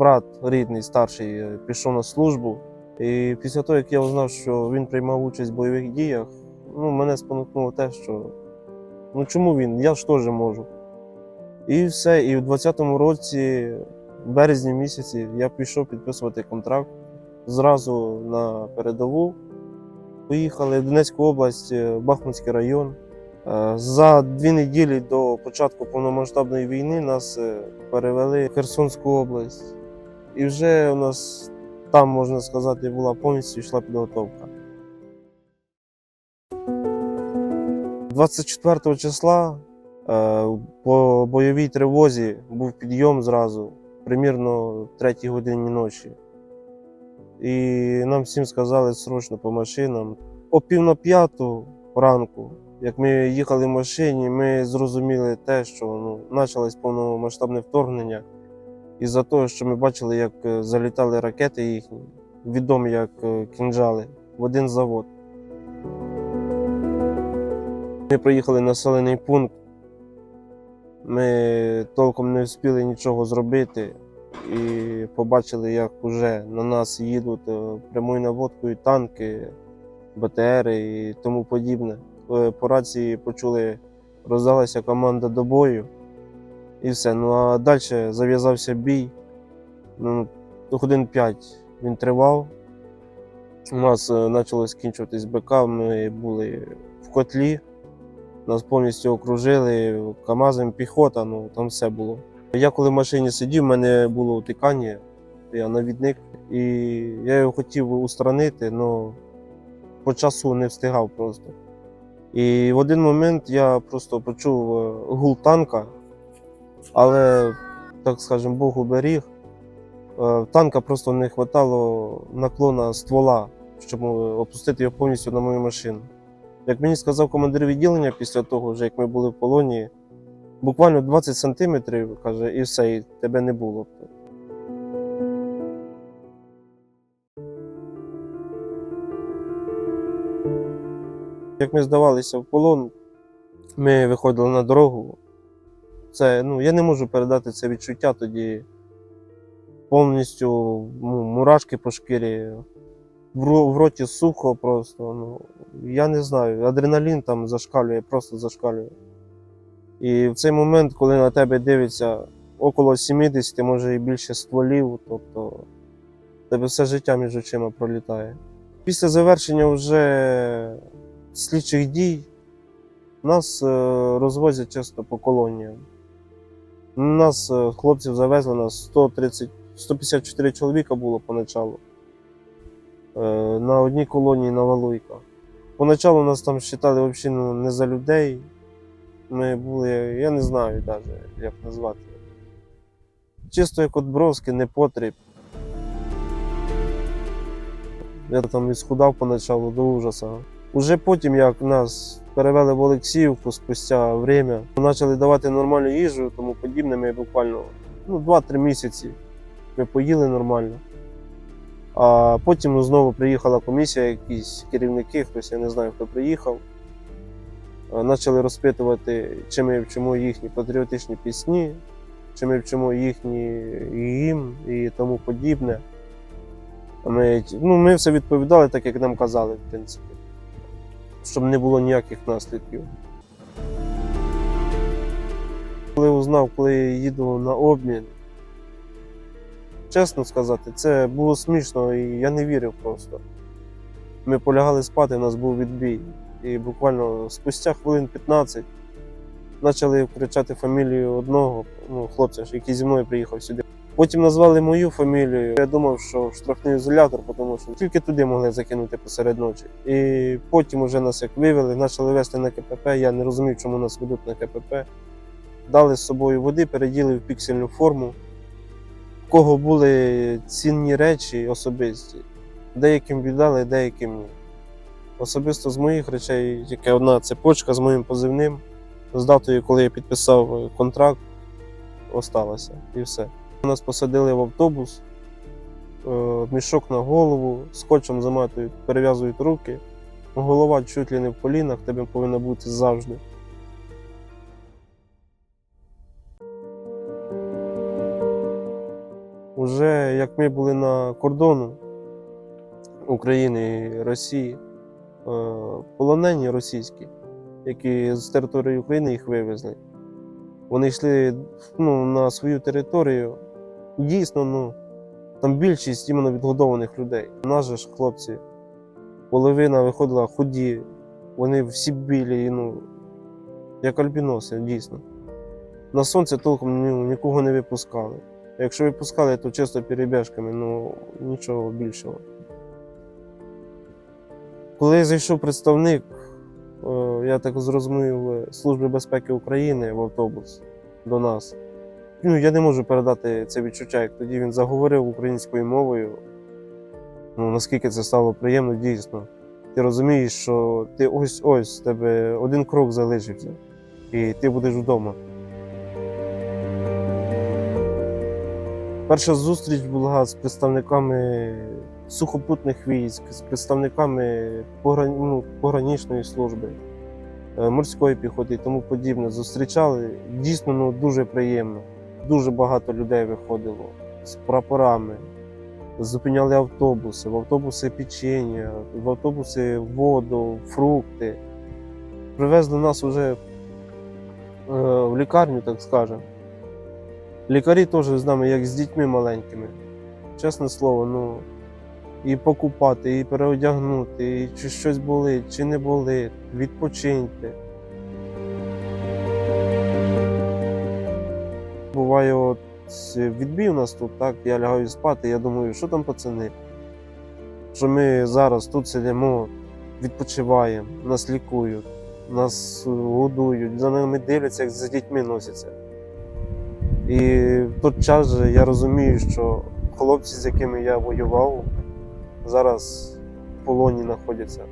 брат рідний, старший, е, пішов на службу. І після того, як я узнав, що він приймав участь в бойових діях, ну, мене спонукнуло те, що ну чому він? Я ж теж можу. І все. І в 20-му році, в березні місяці, я пішов підписувати контракт зразу на передову. Поїхали в Донецьку область, е, Бахмутський район. Е, За дві неділі до початку повномасштабної війни нас перевели в Херсонську область. І вже у нас там, можна сказати, була повністю йшла підготовка. 24 числа е, по бойовій тривозі був підйом зразу, примірно в 3 годині ночі. І нам всім сказали срочно по машинам. О пів на п'яту ранку, як ми їхали в машині, ми зрозуміли те, що ну, почалось повномасштабне вторгнення. І за того, що ми бачили, як е, залітали ракети їхні, відомі як е, кінжали, в один завод. Ми приїхали населений пункт. Ми толком не встигли нічого зробити і побачили, як вже на нас їдуть е, прямою наводкою танки, БТРи і тому подібне. По рації почули, роздалася команда до бою. І все. Ну а далі зав'язався бій. Ну, годин 5 він тривав. У нас е, почало скінчуватись БК, ми були в котлі, нас повністю окружили КАМАЗом, піхота, ну там все було. Я коли в машині сидів, в мене було утикання, я навідник, і я його хотів устранити, але по часу не встигав просто. І в один момент я просто почув е, гул танка, але, так скажемо, Бог уберіг. Е, Танка просто не вистачало наклона ствола, щоб опустити його повністю на мою машину. Як мені сказав командир відділення після того, вже як ми були в полоні, буквально 20 сантиметрів, каже, і все, і тебе не було. Як ми здавалися в полон, ми виходили на дорогу. Це, ну, я не можу передати це відчуття тоді повністю ну, мурашки по шкірі, в, роті сухо просто. Ну, я не знаю, адреналін там зашкалює, просто зашкалює. І в цей момент, коли на тебе дивиться около 70, може і більше стволів, тобто тебе все життя між очима пролітає. Після завершення вже слідчих дій нас е, розвозять часто по колоніям. Нас е, хлопців завезли 130, 154 чоловіка було поначалу. Е, На одній колонії на Валуйка. Поначалу нас там вважали взагалі ну, не за людей. Ми були, я не знаю навіть, як назвати. Чисто як от бровський непотріб. Я там ісхудав поначалу до ужаса. Уже потім, як нас перевели в Олексіївку спустя время, почали давати нормальну їжу тому подібне, ми буквально ну, 2-3 місяці ми поїли нормально. А потім ну, знову приїхала комісія, якісь керівники, хтось, я не знаю, хто приїхав. Почали розпитувати, чи ми вчимо їхні патріотичні пісні, чи ми вчимо їхні гімн і тому подібне. Ми, ну, ми все відповідали так, як нам казали, в принципі, щоб не було ніяких наслідків. Коли узнав, коли я їду на обмін, чесно сказати, це було смішно і я не вірив просто. Ми полягали спати, у нас був відбій. І буквально спустя хвилин 15 почали кричати фамілію одного ну, хлопця, який зі мною приїхав сюди. Потім назвали мою фамілію. Я думав, що штрафний ізолятор, тому що тільки туди могли закинути посеред ночі. І потім вже нас як вивели, почали вести на КПП. Я не розумів, чому нас ведуть на КПП. Дали з собою води, переділи в піксельну форму. В кого були цінні речі особисті. Деяким віддали, деяким ні. Особисто з моїх речей тільки одна цепочка з моїм позивним. З датою, коли я підписав контракт, осталася і все. Нас посадили в автобус, е, мішок на голову, скотчем заматують, перев'язують руки. Голова чуть ли не в колінах, тебе повинна бути завжди. Уже як ми були на кордону України і Росії, е, полонені російські, які з території України їх вивезли. Вони йшли ну, на свою територію. Дійсно, ну, там більшість іменно відгодованих людей. Же ж хлопці, половина виходила худі, вони всі білі, ну, як альбіноси, дійсно. На сонце толком ну, нікого не випускали. Якщо випускали, то чисто перебіжками, ну нічого більшого. Коли зайшов представник, е, я так зрозумів, Служби безпеки України в автобус до нас. Ну, я не можу передати це відчуття, як тоді він заговорив українською мовою. Ну, наскільки це стало приємно, дійсно. Ти розумієш, що ти ось ось тебе один крок залишився, і ти будеш вдома. Перша зустріч була з представниками сухопутних військ, з представниками погран... ну, пограничної служби, е, морської піхоти і тому подібне. Зустрічали дійсно ну, дуже приємно. Дуже багато людей виходило з прапорами. Зупиняли автобуси, в автобуси печення, в автобуси воду, фрукти. Привезли нас уже е, в лікарню, так скажемо. Лікарі теж з нами, як з дітьми маленькими. Чесне слово, ну і покупати, і переодягнути, і чи щось болить, чи не болить, відпочиньте. Буває, от відбій у нас тут, так, я лягаю спати, я думаю, що там пацани? Що ми зараз тут сидимо, відпочиваємо, нас лікують, нас е, годують, за нами дивляться, як за дітьми носяться. І в той час же я розумію, що хлопці, з якими я воював, зараз в полоні знаходяться.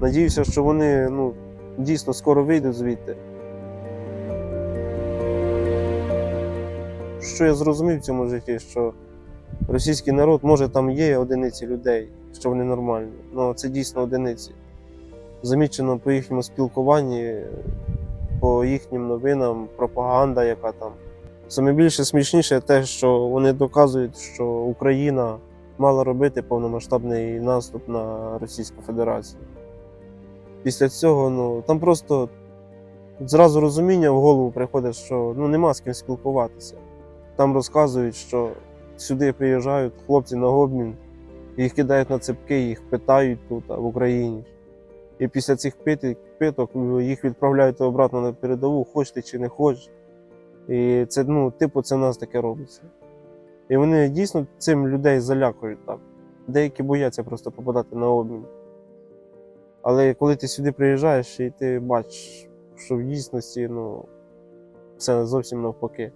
Надіюся, що вони ну, дійсно скоро вийдуть звідти. Що я зрозумів в цьому житті, що російський народ, може, там є одиниці людей, що вони нормальні, але це дійсно одиниці. Замічено по їхньому спілкуванні, по їхнім новинам, пропаганда, яка там. Саме більше смішніше те, що вони доказують, що Україна мала робити повномасштабний наступ на Російську Федерацію. Після цього ну, там просто зразу розуміння в голову приходить, що ну, нема з ким спілкуватися. Там розказують, що сюди приїжджають хлопці на обмін, їх кидають на цепки, їх питають тут, в Україні. І після цих питок їх відправляють обратно на передову, хоч ти чи не хочеш. І це, ну, типу, це нас таке робиться. І вони дійсно цим людей залякують так. Деякі бояться просто попадати на обмін. Але коли ти сюди приїжджаєш і ти бачиш, що в дійсності ну, все зовсім навпаки.